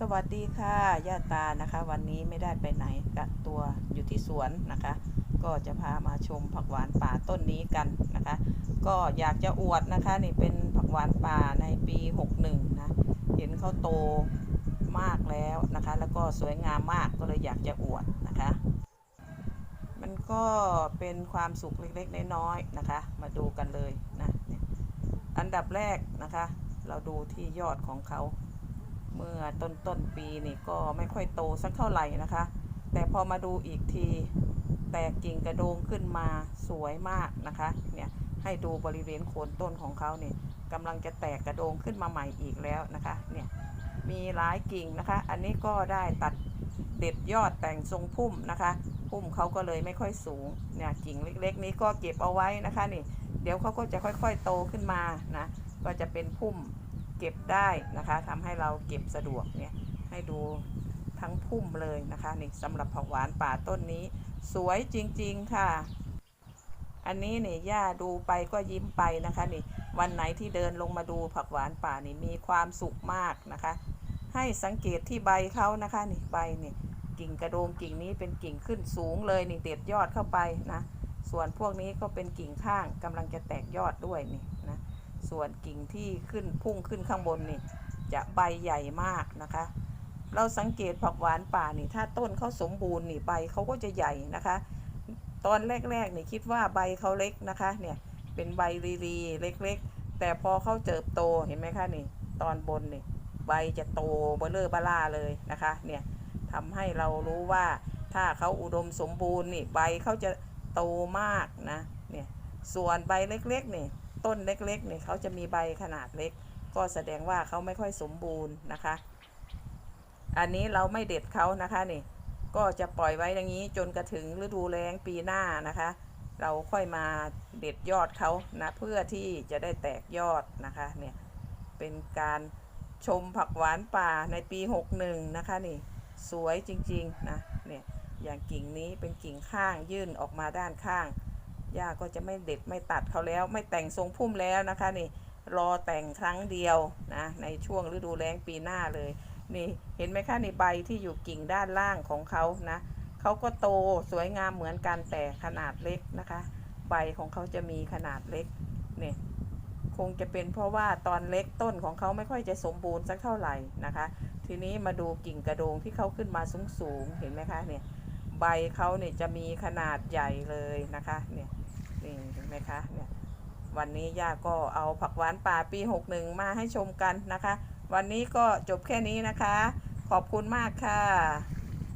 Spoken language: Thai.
สวัสดีค่ะย่าตานะคะ วันนี้ไม่ได้ไปไหนกักตัวอยู่ที่สวนนะคะ ก็จะพามาชมผักหวานป่าต้นนี้กันนะคะ ก็อยากจะอวดนะคะ นี่เป็นผักหวานป่าในปี 61 นะเห็นเขาโตมากแล้วนะคะ แล้วก็สวยงามมากก็เลยอยากจะอวดนะคะ มันก็เป็นความสุขเล็กๆ น้อยๆนะคะ มาดูกันเลยนะอันดับแรกนะคะ เราดูที่ยอดของเขา เมื่อต้นต้นปีนี่ก็ไม่ค่อยโตสักเท่าไหร่นะคะ แต่พอมาดูอีกที แตกกิ่งกระโดงขึ้นมาสวยมากนะคะเนี่ยให้ดูบริเวณโคนต้นของเขาเนี่ยกำลังจะแตกกระโดงขึ้นมาใหม่อีกแล้วนะคะเนี่ยมีหลายกิ่งนะคะ อันนี้ก็ได้ตัดเด็ดยอดแต่งทรงพุ่มนะคะ พุ่มเขาก็เลยไม่ค่อยสูงเนี่ยกิ่งเล็ก ๆ นี้ก็เก็บเอาไว้นะคะนี่เดี๋ยวเขาก็จะค่อยๆโตขึ้นมานะก็จะเป็นพุ่ม เก็บได้นะคะทำให้เราเก็บสะดวกเนี่ยให้ดูทั้งพุ่มเลยนะคะนี่สำหรับผักหวานป่าต้นนี้ สวยจริงๆค่ะ อันนี้นี่ย่าดูไปก็ยิ้มไปนะคะนี่วันไหนที่เดินลงมาดูผักหวานป่านี่มีความสุขมากนะคะ ให้สังเกตที่ใบเขานะคะนี่ใบนี่กิ่งกระโดงกิ่งนี้เป็นกิ่งขึ้นสูงเลยนี่เด็ดยอดเข้าไปนะส่วนพวกนี้ก็เป็นกิ่งข้างกำลังจะแตกยอดด้วยนี่นะ ส่วนกิ่งที่ขึ้นพุ่งขึ้นข้างบนนี่จะใบใหญ่มากนะคะ เราสังเกตผักหวานป่านี่ถ้าต้นเขาสมบูรณ์นี่ใบเขาก็จะใหญ่นะคะ ตอนแรกๆนี่คิดว่าใบเขาเล็กนะคะเนี่ยเป็นใบรีๆเล็กๆ แต่พอเขาเติบโตเห็นไหมคะนี่ตอนบนนี่ใบจะโตเบลเลอร์บล่าเลยนะคะเนี่ยทำให้เรารู้ว่าถ้าเขาอุดมสมบูรณ์นี่ใบเขาจะโตมากนะเนี่ยส่วนใบเล็กๆนี่ ต้นเล็กๆเนี่ยเขาจะมีใบขนาดเล็ก ก็แสดงว่าเขาไม่ค่อยสมบูรณ์นะคะ อันนี้เราไม่เด็ดเขานะคะนี่ก็จะปล่อยไว้อย่างนี้จนกระถึงฤดูแล้งปีหน้านะคะ เราค่อยมาเด็ดยอดเขานะเพื่อที่จะได้แตกยอดนะคะเนี่ยเป็นการชมผักหวานป่าในปี 61 นะคะนี่สวยจริงๆนะเนี่ยอย่างกิ่งนี้เป็นกิ่งข้างยื่นออกมาด้านข้าง ย่าก็จะไม่เด็ดไม่ตัดเขาแล้ว ไม่แต่งทรงพุ่มแล้วนะคะนี่รอแต่งครั้งเดียวนะในช่วงฤดูแล้งปีหน้าเลยนี่เห็นไหมคะในใบที่อยู่กิ่งด้านล่างของเขานะเขาก็โตสวยงามเหมือนกันแต่ขนาดเล็กนะคะ ใบของเขาจะมีขนาดเล็กเนี่ยคงจะเป็นเพราะว่าตอนเล็กต้นของเขาไม่ค่อยจะสมบูรณ์สักเท่าไหร่นะคะ ทีนี้มาดูกิ่งกระโดงที่เขาขึ้นมาสูงๆเห็นไหมคะเนี่ยใบเขาเนี่ยจะมีขนาดใหญ่เลยนะคะเนี่ย นี่เห็นไหมคะเนี่ยวันนี้ย่าก็เอาผักหวานป่าปี 61 มาให้ชมกันนะคะ วันนี้ก็จบแค่นี้นะคะ ขอบคุณมากค่ะ